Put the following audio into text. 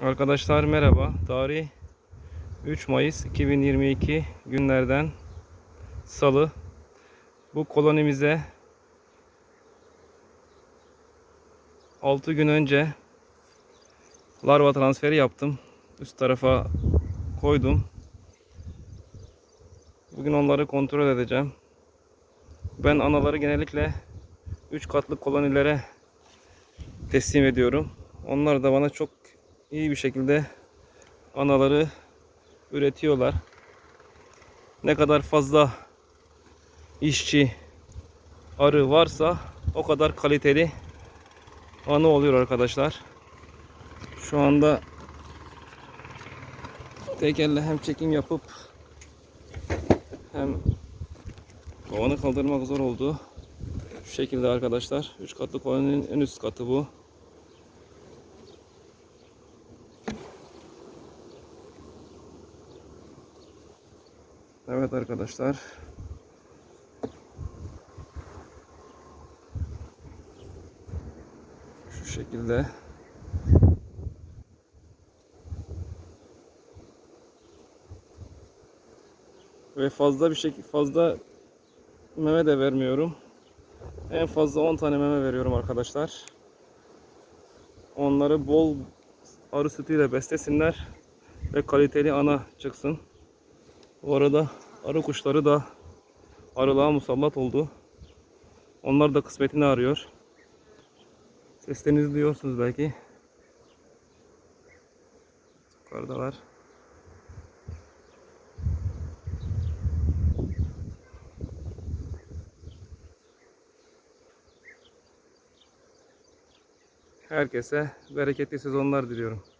Arkadaşlar merhaba. Tarih 3 Mayıs 2022 günlerden Salı. Bu kolonimize 6 gün önce larva transferi yaptım. Üst tarafa koydum. Bugün onları kontrol edeceğim. Ben anaları genellikle 3 katlı kolonilere teslim ediyorum. Onlar da bana çok iyi bir şekilde anaları üretiyorlar. Ne kadar fazla işçi arı varsa o kadar kaliteli ana oluyor arkadaşlar. Şu anda tek elle hem çekim yapıp hem kovanı kaldırmak zor oldu. Şu şekilde arkadaşlar. 3 katlı kovanın en üst katı bu. Evet arkadaşlar. Şu şekilde. Ve fazla bir şekilde fazla meme de vermiyorum. En fazla 10 tane meme veriyorum arkadaşlar. Onları bol arı sütüyle beslesinler ve kaliteli ana çıksın. Bu arada arı kuşları da arılığa musallat oldu. Onlar da kısmetini arıyor. Seslerinizi duyuyorsunuz belki. Yukarıdalar. Herkese bereketli sezonlar diliyorum.